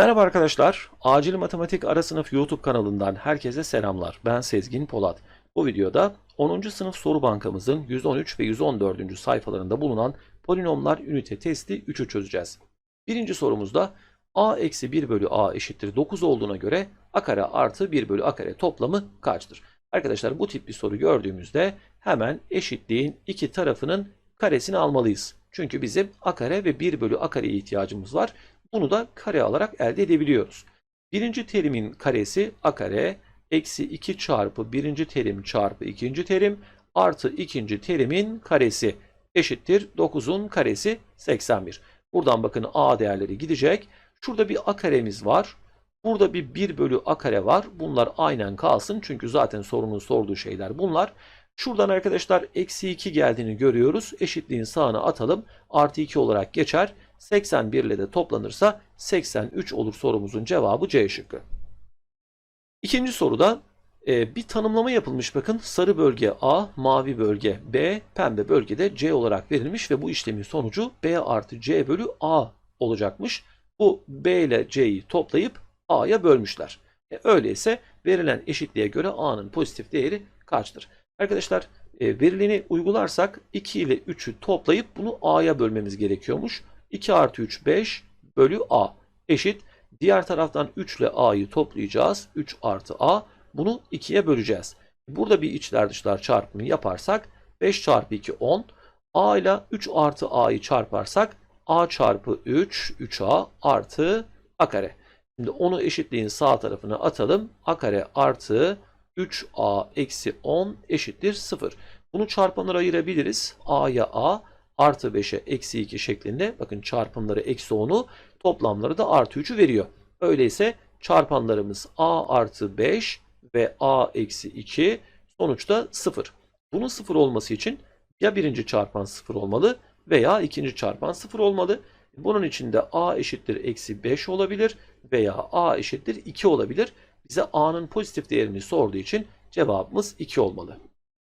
Merhaba arkadaşlar. Acil Matematik Ara Sınıf YouTube kanalından herkese selamlar. Ben Sezgin Polat. Bu videoda 10. sınıf soru bankamızın 113 ve 114. sayfalarında bulunan polinomlar ünite testi 3'ü çözeceğiz. Birinci sorumuzda a eksi 1 bölü a eşittir 9 olduğuna göre a kare artı 1 bölü a kare toplamı kaçtır? Arkadaşlar bu tip bir soru gördüğümüzde hemen eşitliğin iki tarafının karesini almalıyız. Çünkü bizim a kare ve 1 bölü a kareye ihtiyacımız var. Bunu da kare alarak elde edebiliyoruz. Birinci terimin karesi a kare eksi 2 çarpı birinci terim çarpı ikinci terim artı ikinci terimin karesi eşittir 9'un karesi 81. Buradan bakın a değerleri gidecek. Şurada bir a karemiz var. Burada bir 1 bölü a kare var. Bunlar aynen kalsın. Çünkü zaten sorunun sorduğu şeyler bunlar. Şuradan arkadaşlar eksi 2 geldiğini görüyoruz. Eşitliğin sağına atalım. Artı 2 olarak geçer. 81 ile de toplanırsa 83 olur sorumuzun cevabı C şıkkı. İkinci soruda e, bir tanımlama yapılmış bakın. Sarı bölge A, mavi bölge B, pembe bölge de C olarak verilmiş ve bu işlemin sonucu B artı C bölü A olacakmış. Bu B ile C'yi toplayıp A'ya bölmüşler. E, öyleyse verilen eşitliğe göre A'nın pozitif değeri kaçtır? Arkadaşlar e, verileni uygularsak 2 ile 3'ü toplayıp bunu A'ya bölmemiz gerekiyormuş. 2 artı 3 5 bölü A eşit. Diğer taraftan 3 ile A'yı toplayacağız. 3 artı A. Bunu 2'ye böleceğiz. Burada bir içler dışlar çarpımı yaparsak 5 çarpı 2 10. A ile 3 artı A'yı çarparsak A çarpı 3 3A artı A kare. Şimdi onu eşitliğin sağ tarafına atalım. A kare artı 3A eksi 10 eşittir 0. Bunu çarpanlara ayırabiliriz. A'ya A artı 5'e eksi 2 şeklinde. Bakın çarpımları eksi 10'u toplamları da artı 3'ü veriyor. Öyleyse çarpanlarımız A artı 5 ve A eksi 2 sonuçta 0. Bunun 0 olması için ya birinci çarpan 0 olmalı veya ikinci çarpan 0 olmalı. Bunun için de A eşittir eksi 5 olabilir veya A eşittir 2 olabilir. Bize A'nın pozitif değerini sorduğu için cevabımız 2 olmalı.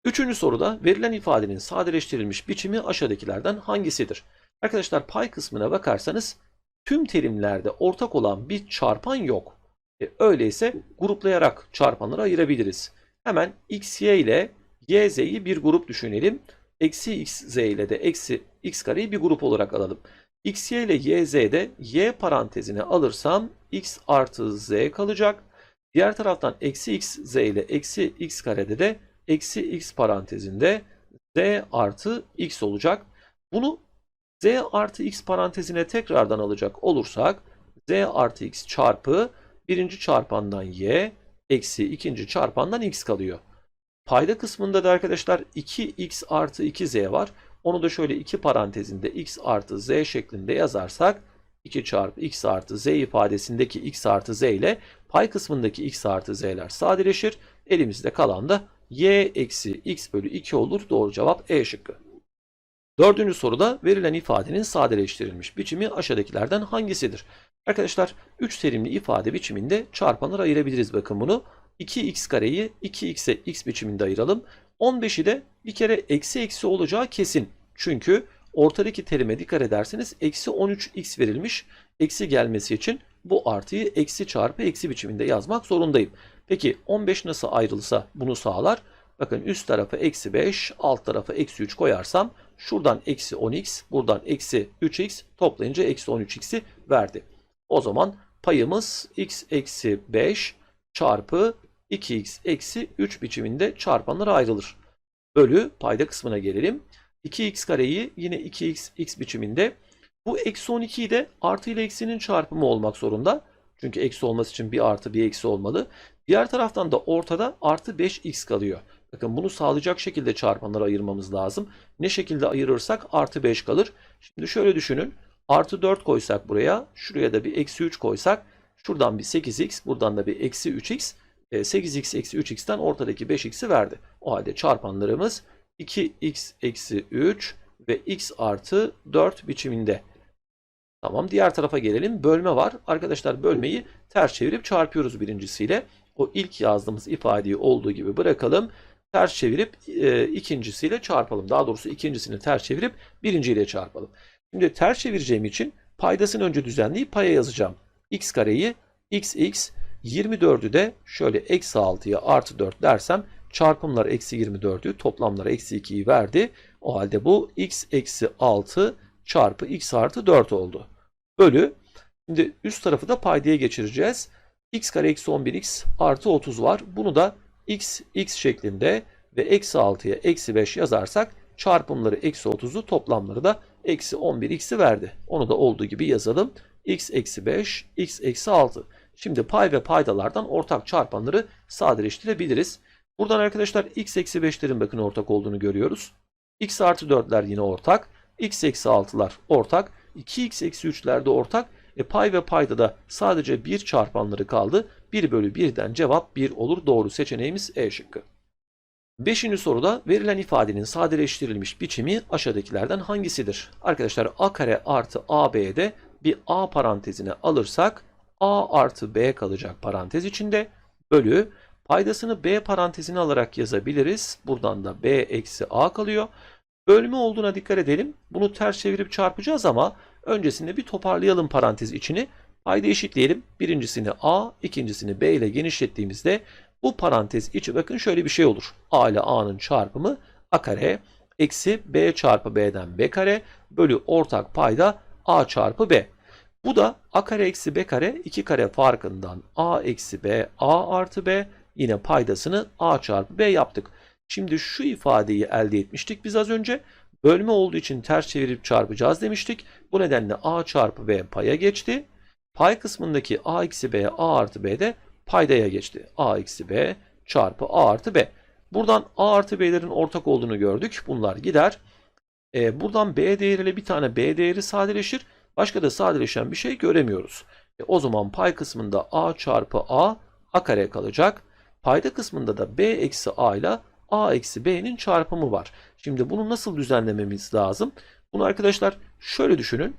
Üçüncü soruda verilen ifadenin sadeleştirilmiş biçimi aşağıdakilerden hangisidir? Arkadaşlar pay kısmına bakarsanız tüm terimlerde ortak olan bir çarpan yok. E, öyleyse gruplayarak çarpanları ayırabiliriz. Hemen x, y ile y, z'yi bir grup düşünelim. Eksi x, z ile de eksi x kareyi bir grup olarak alalım. x, y ile y, z'de y parantezine alırsam x artı z kalacak. Diğer taraftan eksi x, z ile eksi x karede de eksi x parantezinde z artı x olacak. Bunu z artı x parantezine tekrardan alacak olursak z artı x çarpı birinci çarpandan y eksi ikinci çarpandan x kalıyor. Payda kısmında da arkadaşlar 2x artı 2z var. Onu da şöyle iki parantezinde x artı z şeklinde yazarsak 2 çarpı x artı z ifadesindeki x artı z ile pay kısmındaki x artı z'ler sadeleşir. Elimizde kalan da y eksi x bölü 2 olur. Doğru cevap E şıkkı. Dördüncü soruda verilen ifadenin sadeleştirilmiş biçimi aşağıdakilerden hangisidir? Arkadaşlar 3 terimli ifade biçiminde çarpanlara ayırabiliriz bakın bunu. 2x kareyi 2x'e x biçiminde ayıralım. 15'i de bir kere eksi eksi olacağı kesin. Çünkü ortadaki terime dikkat ederseniz eksi 13x verilmiş. Eksi gelmesi için bu artıyı eksi çarpı eksi biçiminde yazmak zorundayım. Peki 15 nasıl ayrılsa bunu sağlar? Bakın üst tarafı eksi 5, alt tarafı eksi 3 koyarsam şuradan eksi 10x, buradan eksi 3x toplayınca eksi 13x'i verdi. O zaman payımız x eksi 5 çarpı 2x eksi 3 biçiminde çarpanlara ayrılır. Bölü payda kısmına gelelim. 2x kareyi yine 2x x biçiminde. Bu eksi 12'yi de artı ile eksinin çarpımı olmak zorunda. Çünkü eksi olması için bir artı bir eksi olmalı. Diğer taraftan da ortada artı 5x kalıyor. Bakın bunu sağlayacak şekilde çarpanlara ayırmamız lazım. Ne şekilde ayırırsak artı 5 kalır. Şimdi şöyle düşünün. Artı 4 koysak buraya. Şuraya da bir eksi 3 koysak. Şuradan bir 8x. Buradan da bir eksi 3x. 8x eksi 3x'ten ortadaki 5x'i verdi. O halde çarpanlarımız 2x eksi 3 ve x artı 4 biçiminde. Tamam diğer tarafa gelelim. Bölme var. Arkadaşlar bölmeyi ters çevirip çarpıyoruz birincisiyle. O ilk yazdığımız ifadeyi olduğu gibi bırakalım. Ters çevirip e, ikincisiyle çarpalım. Daha doğrusu ikincisini ters çevirip birinciyle çarpalım. Şimdi ters çevireceğim için paydasını önce düzenleyip paya yazacağım. x kareyi xx 24'ü de şöyle eksi 6'ya artı 4 dersem çarpımlar eksi 24'ü toplamlar eksi 2'yi verdi. O halde bu x eksi 6 çarpı x artı 4 oldu. Bölü. Şimdi üst tarafı da paydaya geçireceğiz. X kare eksi 11x artı 30 var. Bunu da x x şeklinde ve eksi 6'ya eksi 5 yazarsak çarpımları eksi 30'u toplamları da eksi 11x'i verdi. Onu da olduğu gibi yazalım. x eksi 5 x eksi 6. Şimdi pay ve paydalardan ortak çarpanları sadeleştirebiliriz. Buradan arkadaşlar x eksi 5'lerin bakın ortak olduğunu görüyoruz. x artı 4'ler yine ortak. x eksi 6'lar ortak. 2x eksi 3'ler de ortak. E pay ve payda da sadece bir çarpanları kaldı. 1 bölü 1'den cevap 1 olur. Doğru seçeneğimiz E şıkkı. Beşinci soruda verilen ifadenin sadeleştirilmiş biçimi aşağıdakilerden hangisidir? Arkadaşlar a kare artı ab'de bir a parantezine alırsak a artı b kalacak parantez içinde bölü paydasını b parantezine alarak yazabiliriz. Buradan da b eksi a kalıyor. Bölme olduğuna dikkat edelim. Bunu ters çevirip çarpacağız ama öncesinde bir toparlayalım parantez içini. Payda eşitleyelim. Birincisini a, ikincisini b ile genişlettiğimizde bu parantez içi bakın şöyle bir şey olur. A ile A'nın çarpımı A kare eksi B çarpı B'den B kare bölü ortak payda A çarpı B. Bu da A kare eksi B kare 2 kare farkından A eksi B A artı B yine paydasını A çarpı B yaptık. Şimdi şu ifadeyi elde etmiştik biz az önce. Bölme olduğu için ters çevirip çarpacağız demiştik. Bu nedenle A çarpı B paya geçti. Pay kısmındaki A eksi B A artı B de paydaya geçti. A eksi B çarpı A artı B. Buradan A artı B'lerin ortak olduğunu gördük. Bunlar gider. E, buradan B değeriyle bir tane B değeri sadeleşir. Başka da sadeleşen bir şey göremiyoruz. E, o zaman pay kısmında A çarpı A A kare kalacak. Payda kısmında da B eksi A ile A eksi B'nin çarpımı var. Şimdi bunu nasıl düzenlememiz lazım? Bunu arkadaşlar şöyle düşünün.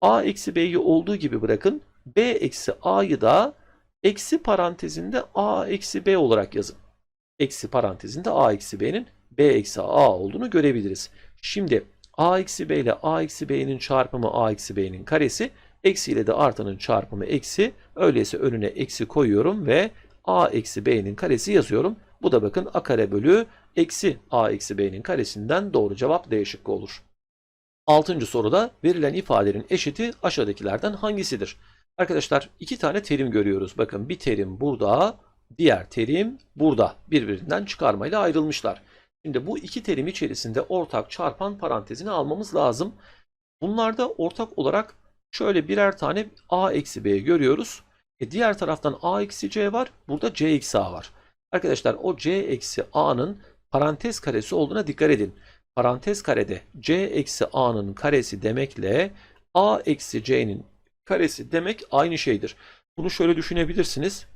A eksi B'yi olduğu gibi bırakın. B eksi A'yı da eksi parantezinde a eksi b olarak yazın. Eksi parantezinde a eksi b'nin b eksi a olduğunu görebiliriz. Şimdi a eksi b ile a eksi b'nin çarpımı a eksi b'nin karesi. Eksi ile de artanın çarpımı eksi. Öyleyse önüne eksi koyuyorum ve a eksi b'nin karesi yazıyorum. Bu da bakın a kare bölü eksi a eksi b'nin karesinden doğru cevap D şıkkı olur. Altıncı soruda verilen ifadenin eşiti aşağıdakilerden hangisidir? Arkadaşlar iki tane terim görüyoruz. Bakın bir terim burada, diğer terim burada. Birbirinden çıkarmayla ayrılmışlar. Şimdi bu iki terim içerisinde ortak çarpan parantezini almamız lazım. Bunlarda ortak olarak şöyle birer tane a eksi b görüyoruz. E diğer taraftan a eksi c var. Burada c eksi a var. Arkadaşlar o c eksi a'nın parantez karesi olduğuna dikkat edin. Parantez karede c eksi a'nın karesi demekle a eksi c'nin karesi demek aynı şeydir. Bunu şöyle düşünebilirsiniz.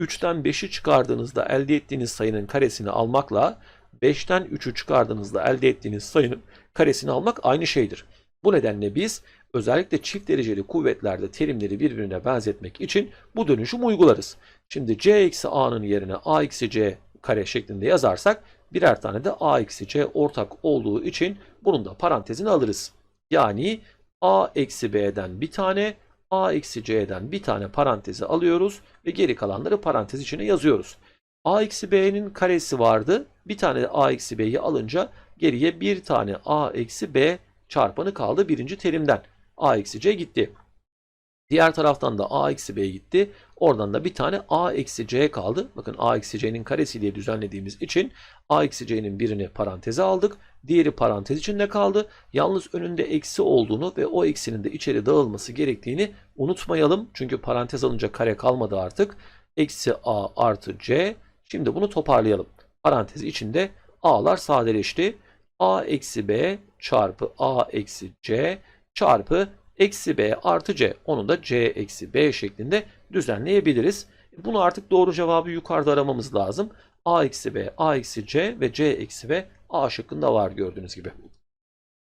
3'ten 5'i çıkardığınızda elde ettiğiniz sayının karesini almakla 5'ten 3'ü çıkardığınızda elde ettiğiniz sayının karesini almak aynı şeydir. Bu nedenle biz özellikle çift dereceli kuvvetlerde terimleri birbirine benzetmek için bu dönüşüm uygularız. Şimdi c eksi a'nın yerine a eksi c kare şeklinde yazarsak birer tane de a eksi c ortak olduğu için bunun da parantezini alırız. Yani a eksi b'den bir tane, a eksi c'den bir tane parantezi alıyoruz ve geri kalanları parantez içine yazıyoruz. a eksi b'nin karesi vardı. Bir tane a eksi b'yi alınca geriye bir tane a eksi b çarpanı kaldı birinci terimden. a eksi c gitti. Diğer taraftan da a eksi b gitti. Oradan da bir tane a eksi c kaldı. Bakın a eksi c'nin karesi diye düzenlediğimiz için a eksi c'nin birini paranteze aldık. Diğeri parantez içinde kaldı. Yalnız önünde eksi olduğunu ve o eksinin de içeri dağılması gerektiğini unutmayalım. Çünkü parantez alınca kare kalmadı artık. Eksi a artı c. Şimdi bunu toparlayalım. Parantez içinde a'lar sadeleşti. a eksi b çarpı a eksi c çarpı eksi b artı c. Onu da c eksi b şeklinde düzenleyebiliriz. Bunu artık doğru cevabı yukarıda aramamız lazım. a eksi b, a eksi c ve c eksi b a şıkkında var gördüğünüz gibi.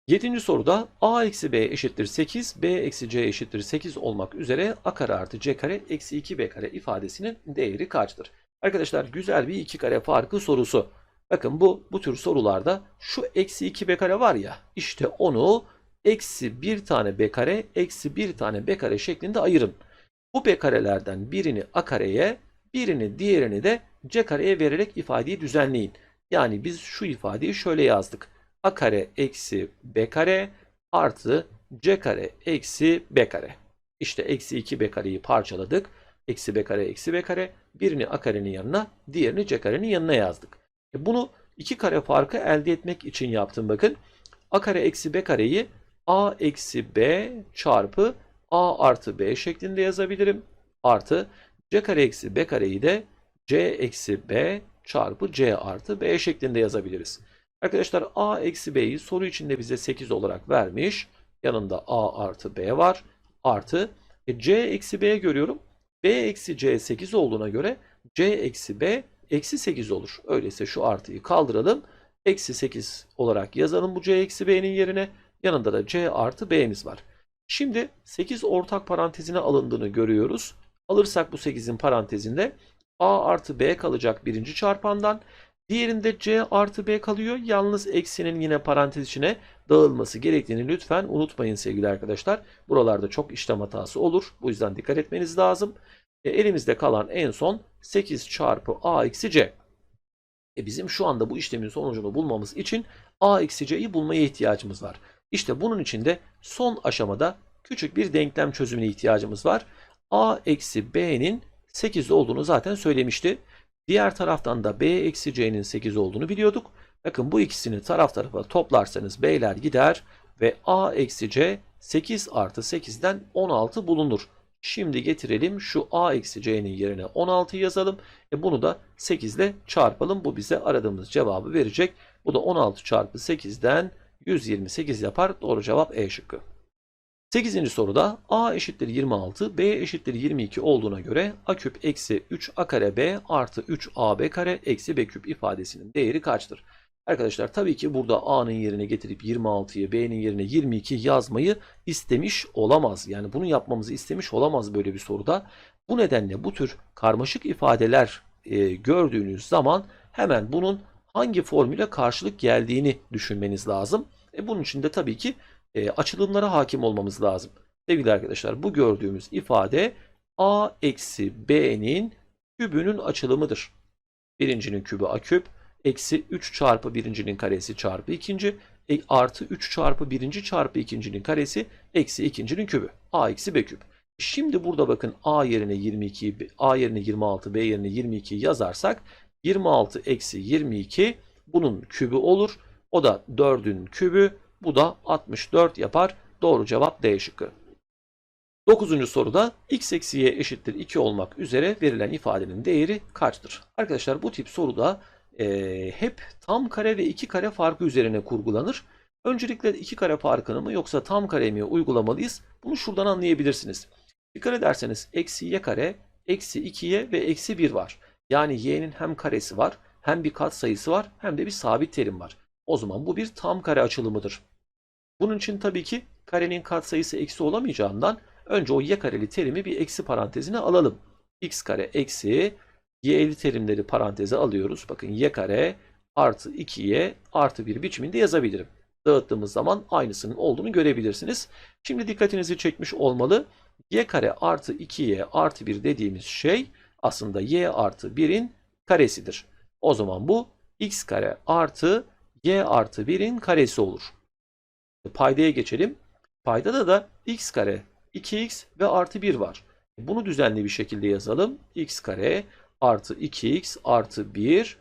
Yedinci soruda a eksi b eşittir 8, b eksi c eşittir 8 olmak üzere a kare artı c kare eksi 2b kare ifadesinin değeri kaçtır? Arkadaşlar güzel bir iki kare farkı sorusu. Bakın bu bu tür sorularda şu eksi 2b kare var ya işte onu eksi bir tane b kare eksi bir tane b kare şeklinde ayırın. Bu b karelerden birini a kareye, birini diğerini de c kareye vererek ifadeyi düzenleyin. Yani biz şu ifadeyi şöyle yazdık. a kare eksi b kare artı c kare eksi b kare. İşte eksi 2b kareyi parçaladık. Eksi b kare eksi b kare. Birini a karenin yanına, diğerini c karenin yanına yazdık. E bunu iki kare farkı elde etmek için yaptım bakın. a kare eksi b kareyi a eksi b çarpı a artı b şeklinde yazabilirim. Artı c kare eksi b kareyi de c eksi b çarpı c artı b şeklinde yazabiliriz. Arkadaşlar a eksi b'yi soru içinde bize 8 olarak vermiş. Yanında a artı b var. Artı e, c eksi b görüyorum. b eksi c 8 olduğuna göre c eksi b eksi 8 olur. Öyleyse şu artıyı kaldıralım. Eksi 8 olarak yazalım bu c eksi b'nin yerine. Yanında da c artı b'miz var. Şimdi 8 ortak parantezine alındığını görüyoruz. Alırsak bu 8'in parantezinde a artı b kalacak birinci çarpandan. Diğerinde c artı b kalıyor. Yalnız eksinin yine parantez içine dağılması gerektiğini lütfen unutmayın sevgili arkadaşlar. Buralarda çok işlem hatası olur. Bu yüzden dikkat etmeniz lazım. E, elimizde kalan en son 8 çarpı a eksi c. E, bizim şu anda bu işlemin sonucunu bulmamız için a eksi c'yi bulmaya ihtiyacımız var. İşte bunun için de son aşamada küçük bir denklem çözümüne ihtiyacımız var. a eksi b'nin 8 olduğunu zaten söylemişti. Diğer taraftan da b eksi c'nin 8 olduğunu biliyorduk. Bakın bu ikisini taraf tarafa toplarsanız b'ler gider ve a eksi c 8 artı 8'den 16 bulunur. Şimdi getirelim şu a eksi c'nin yerine 16 yazalım. E bunu da 8 ile çarpalım. Bu bize aradığımız cevabı verecek. Bu da 16 çarpı 8'den 128 yapar. Doğru cevap E şıkkı. 8. soruda a eşittir 26, b eşittir 22 olduğuna göre a küp eksi 3a kare b artı 3ab kare eksi b küp ifadesinin değeri kaçtır? Arkadaşlar tabii ki burada a'nın yerine getirip 26'yı b'nin yerine 22 yazmayı istemiş olamaz. Yani bunu yapmamızı istemiş olamaz böyle bir soruda. Bu nedenle bu tür karmaşık ifadeler e, gördüğünüz zaman hemen bunun hangi formüle karşılık geldiğini düşünmeniz lazım. E, bunun için de tabii ki e, açılımlara hakim olmamız lazım. Sevgili arkadaşlar bu gördüğümüz ifade a eksi b'nin kübünün açılımıdır. Birincinin kübü a küp eksi 3 çarpı birincinin karesi çarpı ikinci e, artı 3 çarpı birinci çarpı ikincinin karesi eksi ikincinin kübü. a eksi b küp. Şimdi burada bakın a yerine 22, a yerine 26, b yerine 22 yazarsak 26 eksi 22 bunun kübü olur. O da 4'ün kübü. Bu da 64 yapar. Doğru cevap D şıkkı. 9. soruda x eksi y eşittir 2 olmak üzere verilen ifadenin değeri kaçtır? Arkadaşlar bu tip soruda e, hep tam kare ve 2 kare farkı üzerine kurgulanır. Öncelikle 2 kare farkını mı yoksa tam kare mi uygulamalıyız? Bunu şuradan anlayabilirsiniz. Dikkat ederseniz eksi y kare, eksi 2y ve eksi 1 var. Yani y'nin hem karesi var, hem bir kat sayısı var, hem de bir sabit terim var. O zaman bu bir tam kare açılımıdır. Bunun için tabii ki karenin katsayısı eksi olamayacağından önce o y kareli terimi bir eksi parantezine alalım. x kare eksi y'li terimleri paranteze alıyoruz. Bakın y kare artı 2y artı 1 biçiminde yazabilirim. Dağıttığımız zaman aynısının olduğunu görebilirsiniz. Şimdi dikkatinizi çekmiş olmalı. y kare artı 2y artı 1 dediğimiz şey aslında y artı 1'in karesidir. O zaman bu x kare artı y artı 1'in karesi olur. Paydaya geçelim. Paydada da x kare, 2x ve artı 1 var. Bunu düzenli bir şekilde yazalım. x kare artı 2x artı 1.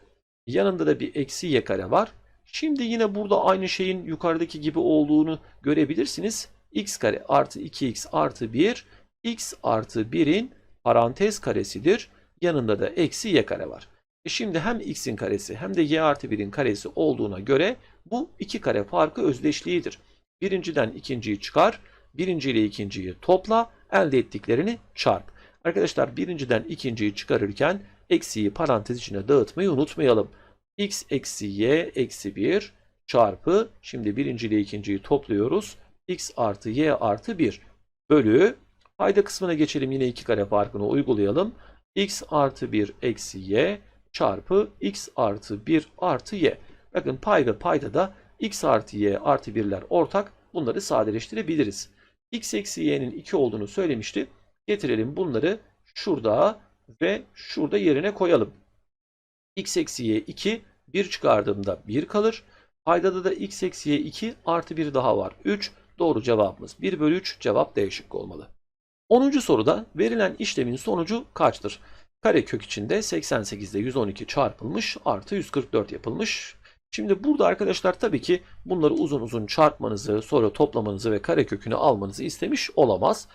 Yanında da bir eksi y kare var. Şimdi yine burada aynı şeyin yukarıdaki gibi olduğunu görebilirsiniz. x kare artı 2x artı 1 x artı 1'in parantez karesidir. Yanında da eksi y kare var. E şimdi hem x'in karesi hem de y artı 1'in karesi olduğuna göre bu iki kare farkı özdeşliğidir. Birinciden ikinciyi çıkar, birinci ile ikinciyi topla, elde ettiklerini çarp. Arkadaşlar birinciden ikinciyi çıkarırken eksiyi parantez içine dağıtmayı unutmayalım. x eksi y eksi 1 çarpı, şimdi birinci ile ikinciyi topluyoruz. x artı y artı 1 bölü, payda kısmına geçelim yine iki kare farkını uygulayalım. x artı 1 eksi y çarpı x artı 1 artı y. Bakın pay ve payda da x artı y artı 1'ler ortak. Bunları sadeleştirebiliriz. x eksi y'nin 2 olduğunu söylemişti. Getirelim bunları şurada ve şurada yerine koyalım. x eksi y 2 1 çıkardığımda 1 kalır. Paydada da x eksi y 2 artı 1 daha var. 3 doğru cevabımız 1 bölü 3 cevap D şıkkı olmalı. 10. soruda verilen işlemin sonucu kaçtır? Karekök içinde 88 ile 112 çarpılmış artı 144 yapılmış. Şimdi burada arkadaşlar tabii ki bunları uzun uzun çarpmanızı, sonra toplamanızı ve karekökünü almanızı istemiş olamaz.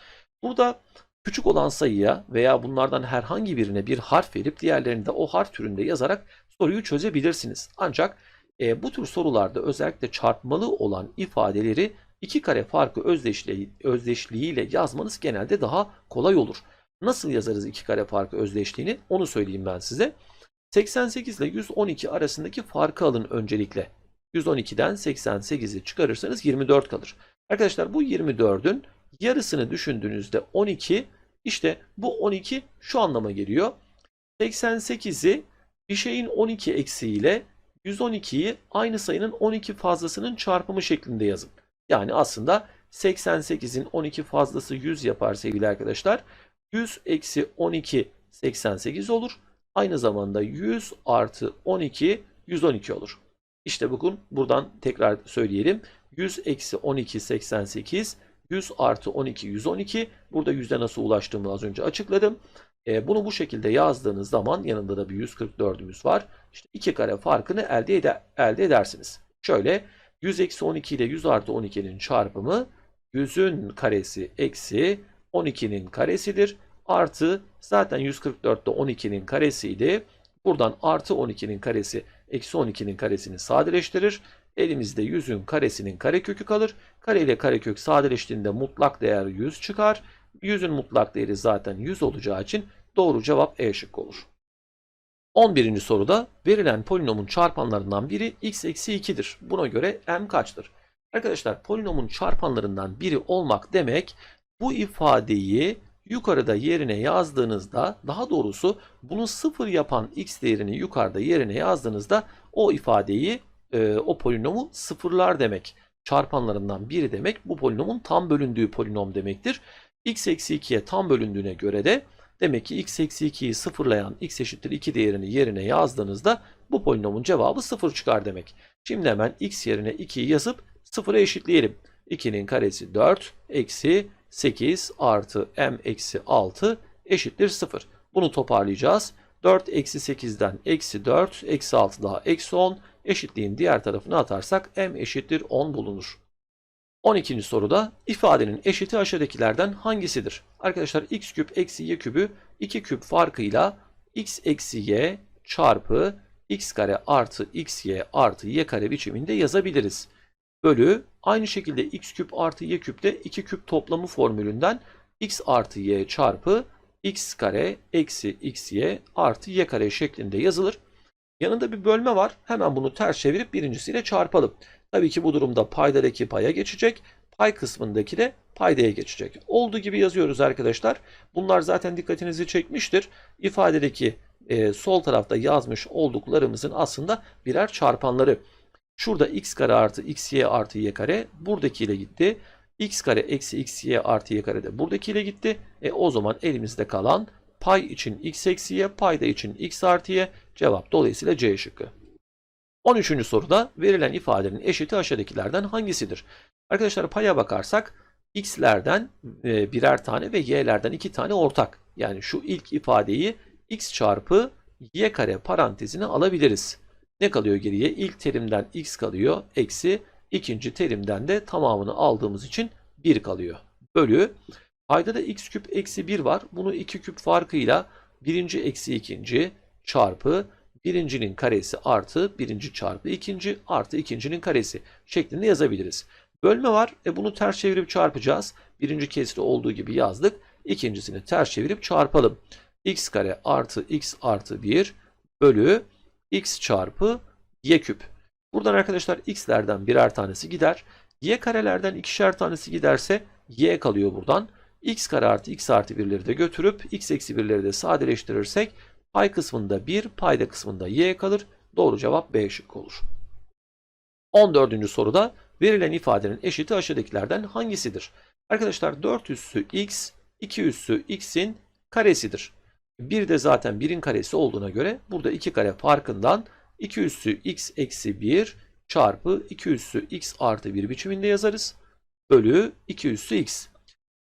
Burada küçük olan sayıya veya bunlardan herhangi birine bir harf verip diğerlerini de o harf türünde yazarak soruyu çözebilirsiniz. Ancak e, bu tür sorularda özellikle çarpmalı olan ifadeleri iki kare farkı özdeşliği, özdeşliğiyle yazmanız genelde daha kolay olur. Nasıl yazarız iki kare farkı özdeşliğini onu söyleyeyim ben size. 88 ile 112 arasındaki farkı alın öncelikle. 112'den 88'i çıkarırsanız 24 kalır. Arkadaşlar bu 24'ün yarısını düşündüğünüzde 12 işte bu 12 şu anlama geliyor. 88'i bir şeyin 12 eksiğiyle 112'yi aynı sayının 12 fazlasının çarpımı şeklinde yazın. Yani aslında 88'in 12 fazlası 100 yapar sevgili arkadaşlar. 100 eksi 12 88 olur. Aynı zamanda 100 artı 12 112 olur. İşte bugün buradan tekrar söyleyelim. 100 eksi 12 88 100 artı 12 112. Burada yüzde nasıl ulaştığımı az önce açıkladım. E, bunu bu şekilde yazdığınız zaman yanında da bir 144'ümüz var. İşte iki kare farkını elde, ede, elde edersiniz. Şöyle 100 eksi 12 ile 100 artı 12'nin çarpımı 100'ün karesi eksi 12'nin karesidir. Artı zaten 144'te 12'nin karesiydi. Buradan artı 12'nin karesi eksi 12'nin karesini sadeleştirir. Elimizde 100'ün karesinin karekökü kalır. Kare ile karekök sadeleştiğinde mutlak değer 100 çıkar. 100'ün mutlak değeri zaten 100 olacağı için doğru cevap E şıkkı olur. 11. soruda verilen polinomun çarpanlarından biri x eksi 2'dir. Buna göre m kaçtır? Arkadaşlar polinomun çarpanlarından biri olmak demek bu ifadeyi yukarıda yerine yazdığınızda daha doğrusu bunu sıfır yapan x değerini yukarıda yerine yazdığınızda o ifadeyi e, o polinomu sıfırlar demek. Çarpanlarından biri demek bu polinomun tam bölündüğü polinom demektir. x eksi 2'ye tam bölündüğüne göre de demek ki x eksi 2'yi sıfırlayan x eşittir 2 değerini yerine yazdığınızda bu polinomun cevabı sıfır çıkar demek. Şimdi hemen x yerine 2'yi yazıp sıfıra eşitleyelim. 2'nin karesi 4 eksi 8 artı m eksi 6 eşittir 0. Bunu toparlayacağız. 4 eksi 8'den eksi 4 eksi 6 daha eksi 10 eşitliğin diğer tarafına atarsak m eşittir 10 bulunur. 12. soruda ifadenin eşiti aşağıdakilerden hangisidir? Arkadaşlar x küp eksi y kübü 2 küp farkıyla x eksi y çarpı x kare artı xy artı y kare biçiminde yazabiliriz. Bölü aynı şekilde x küp artı y küp de 2 küp toplamı formülünden x artı y çarpı x kare eksi xy artı y kare şeklinde yazılır. Yanında bir bölme var. Hemen bunu ters çevirip birincisiyle çarpalım. Tabii ki bu durumda paydadaki paya geçecek. Pay kısmındaki de paydaya geçecek. Olduğu gibi yazıyoruz arkadaşlar. Bunlar zaten dikkatinizi çekmiştir. İfadedeki e, sol tarafta yazmış olduklarımızın aslında birer çarpanları. Şurada x kare artı xy artı y kare buradakiyle gitti. x kare eksi xy artı y kare de buradakiyle gitti. E, o zaman elimizde kalan pay için x eksi y, payda için x artı y cevap dolayısıyla C şıkkı. 13. soruda verilen ifadenin eşiti aşağıdakilerden hangisidir? Arkadaşlar paya bakarsak x'lerden e, birer tane ve y'lerden iki tane ortak. Yani şu ilk ifadeyi x çarpı y kare parantezine alabiliriz. Ne kalıyor geriye? İlk terimden x kalıyor. Eksi ikinci terimden de tamamını aldığımız için 1 kalıyor. Bölü. Payda da x küp eksi 1 var. Bunu 2 küp farkıyla birinci eksi ikinci çarpı birincinin karesi artı birinci çarpı ikinci artı ikincinin karesi şeklinde yazabiliriz. Bölme var. E bunu ters çevirip çarpacağız. Birinci kesri olduğu gibi yazdık. İkincisini ters çevirip çarpalım. x kare artı x artı 1 bölü x çarpı y küp. Buradan arkadaşlar x'lerden birer tanesi gider. y karelerden ikişer tanesi giderse y kalıyor buradan. x kare artı x artı 1'leri de götürüp x eksi 1'leri de sadeleştirirsek pay kısmında 1, payda kısmında y kalır. Doğru cevap B şıkkı olur. 14. soruda verilen ifadenin eşiti aşağıdakilerden hangisidir? Arkadaşlar 4 üssü x 2 üssü x'in karesidir. 1 de zaten 1'in karesi olduğuna göre burada 2 kare farkından 2 üssü x eksi 1 çarpı 2 üssü x artı 1 biçiminde yazarız. Bölü 2 üssü x.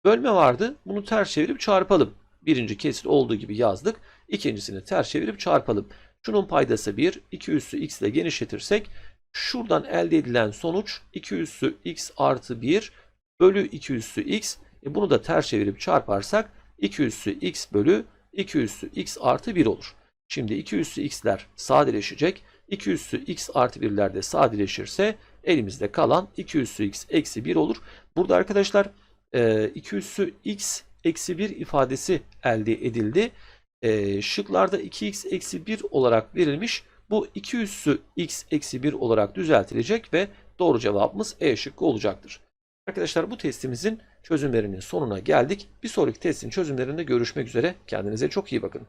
Bölme vardı. Bunu ters çevirip çarpalım. Birinci kesit olduğu gibi yazdık. İkincisini ters çevirip çarpalım. Şunun paydası 1. 2 üssü x ile genişletirsek şuradan elde edilen sonuç 2 üssü x artı 1 bölü 2 üssü x. E bunu da ters çevirip çarparsak 2 üssü x bölü 2 üssü x artı 1 olur. Şimdi 2 üssü x'ler sadeleşecek. 2 üssü x artı 1'ler de sadeleşirse elimizde kalan 2 üssü x eksi 1 olur. Burada arkadaşlar 2 üssü x eksi 1 ifadesi elde edildi. E, şıklarda 2x eksi 1 olarak verilmiş. Bu 2 üssü x eksi 1 olarak düzeltilecek ve doğru cevabımız E şıkkı olacaktır. Arkadaşlar bu testimizin çözümlerinin sonuna geldik. Bir sonraki testin çözümlerinde görüşmek üzere. Kendinize çok iyi bakın.